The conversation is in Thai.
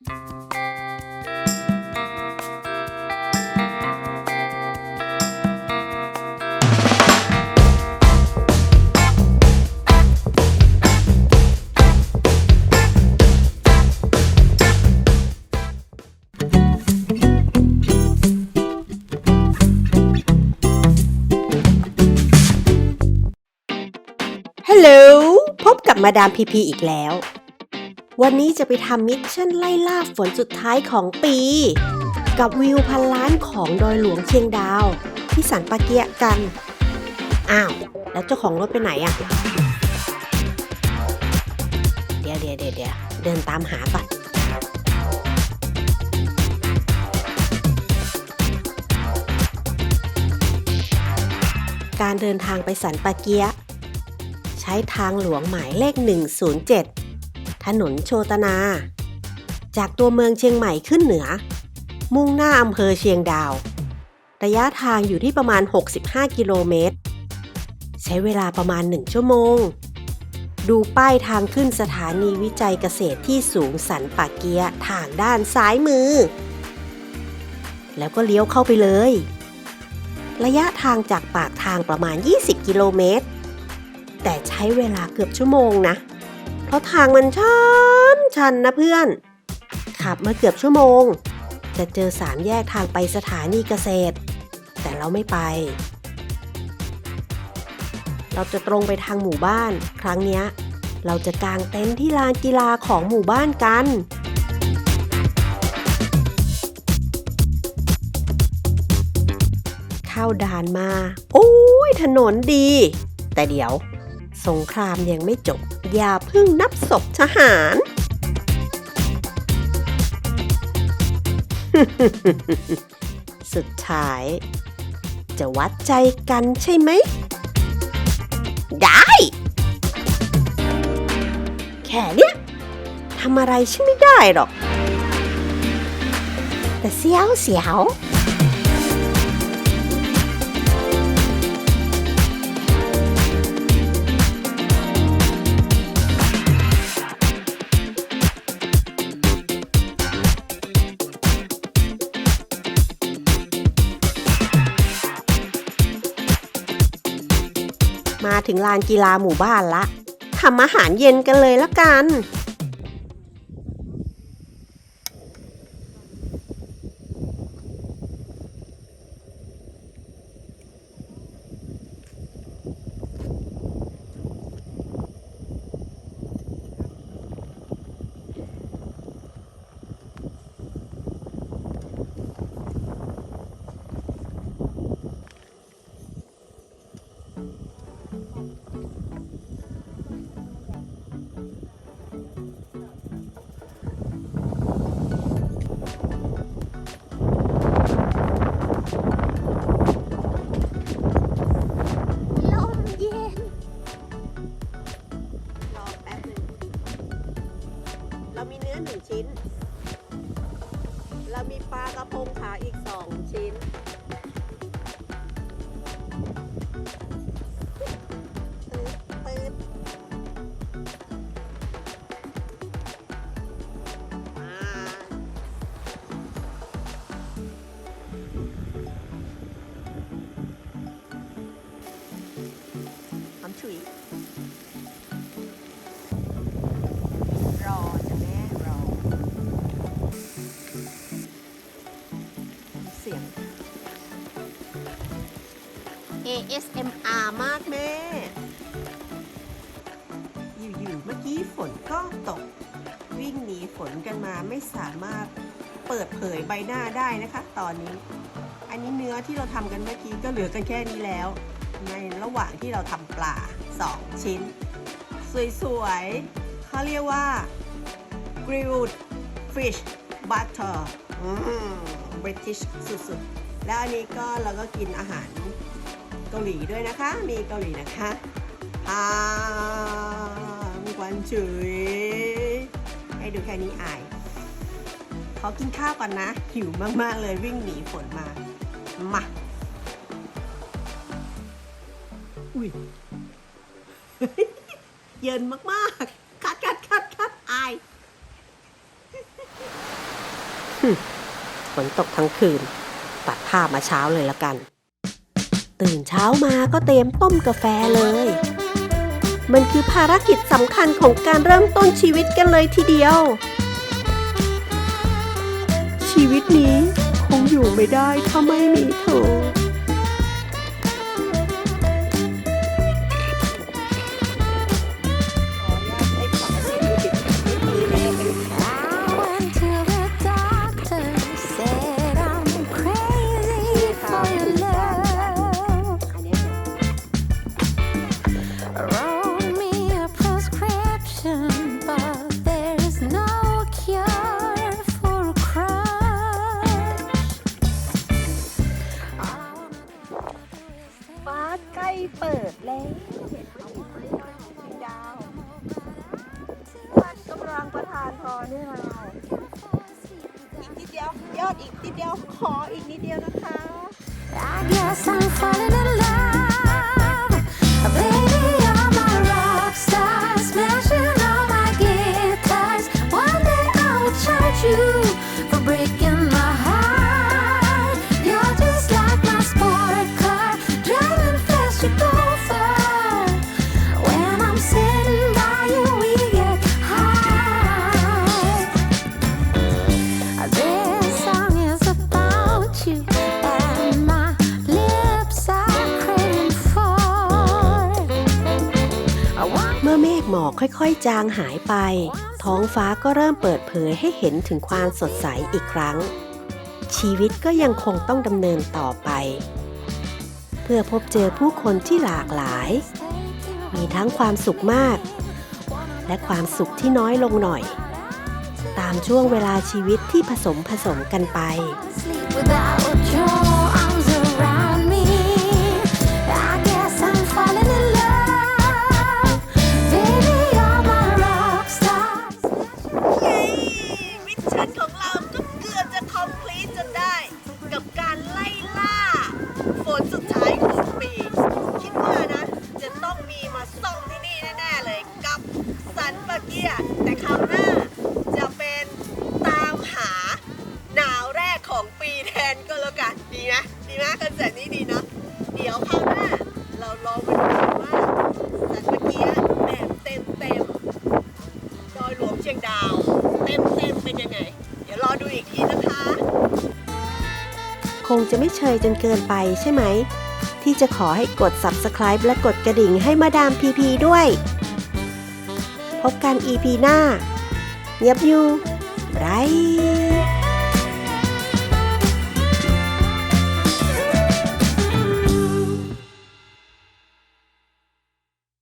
ฮัลโหล พบกับมาดามพีพีอีกแล้ว วันนี้จะไปทำมิชชั่นไล่ล่าฝนสุดท้ายของปี กับวิวพันล้านของดอยหลวงเชียงดาว ที่สันปะเกียะกัน อ้าว แล้วเจ้าของรถไปไหนอะเดี๋ยวเดี๋ยวเดี๋ยวเดี๋ยวเดินตามหาก่อนการเดินทางไปสันปะเกียะใช้ทางหลวงหมายเลข 107 ถนนโชตนา จากตัวเมืองเชียงใหม่ขึ้นเหนือ มุ่งหน้าอำเภอเชียงดาว ระยะทางอยู่ที่ประมาณ 65 กิโลเมตร ใช้เวลาประมาณ 1 ชั่วโมง ดูป้ายทางขึ้นสถานีวิจัยเกษตรที่สูงสันปากเกียทางด้านซ้ายมือ แล้วก็เลี้ยวเข้าไปเลย ระยะทางจากปากทางประมาณ 20 กิโลเมตร แต่ใช้เวลาเกือบชั่วโมงนะ เพราะทางมันชันชันนะเพื่อน ขับมาเกือบชั่วโมง จะเจอสามแยกทางไปสถานีเกษตร แต่เราไม่ไป เราจะตรงไปทางหมู่บ้าน ครั้งเนี้ยเราจะกางเต็นท์ที่ลานกีฬาของหมู่บ้านกันเข้าด่านมา โอ้ยถนนดี แต่เดี๋ยว สงครามยังไม่จบ อย่าเพิ่งนับศพทหาร สุดท้าย จะวัดใจกันใช่ไหม ได้ แค่เนี้ยทำอะไรฉันไม่ได้หรอก แต่เสียวเสียว มาถึงลานกีฬาหมู่บ้านละทำอาหารเย็นกันเลยละกัน ASMR มากแม่ อยู่ๆเมื่อกี้ฝนก็ตก วิ่งหนีฝนกันมาไม่สามารถเปิดเผยใบหน้าได้นะคะ ตอนนี้ อันนี้เนื้อที่เราทำกันเมื่อกี้ก็เหลือกันแค่นี้แล้ว ในระหว่างที่เราทำปลา 2 ชิ้น สวยๆเขาเรียกว่า grilled fish butter อืม British สุดๆ แล้วอันนี้ก็เราก็กินอาหาร เกาหลีด้วยนะคะ มีเกาหลีนะคะพามกวนฉุยให้ดูแค่นี้อาย ขอกินข้าวก่อนนะ หิวมาก ๆ เลยวิ่งหนีฝนมา มา อุ้ย เย็นมาก ๆ คัดคัดคัดคัดอายฝนตกทั้งคืน ตัดภาพมาเช้าเลยละกัน ตื่นเช้ามาก็เตรียมต้มกาแฟเลย มันคือภารกิจสำคัญของการเริ่มต้นชีวิตกันเลยทีเดียว ชีวิตนี้คงอยู่ไม่ได้ถ้าไม่มีเธอ ฟ้าใกล้เปิดแล้วดาววัดกำลังประทานพรให้เราอีกนิดเดียวยอดอีกนิดเดียวขออีกนิดเดียวนะคะ I guess I'm falling in love. เมื่อเมฆหมอกค่อยๆ จางหายไป ท้องฟ้าก็เริ่มเปิดเผยให้เห็นถึงความสดใสอีกครั้ง ชีวิตก็ยังคงต้องดำเนินต่อไป พื่อพบเจอผู้คนที่หลากหลาย มีทั้งความสุขมาก และความสุขที่น้อยลงหน่อย ตามช่วงเวลาชีวิตที่ผสมผสมกันไป ส่องที่นี่แน่ๆเลยกับสันปะเกียแต่คราวหน้าจะเป็นตามหาหนาวแรกของปีแทนก็แล้วกันดีไหมดีไหมคอนเซ็ปต์นี้ดีเนาะเดี๋ยวคราวหน้าเราลองมาดูว่าสันปะเกียแบบเต็มเต็มๆดอยหลวงเชียงดาว เต็มเต็มๆเป็นยังไง เดี๋ยวรอดูอีกทีนะคะ คงจะไม่เชยจนเกินไปใช่ไหม ที่จะขอให้กด Subscribe และกดกระดิ่งให้มาดามพีพีด้วย พบกัน EP หน้าเงียบยูไร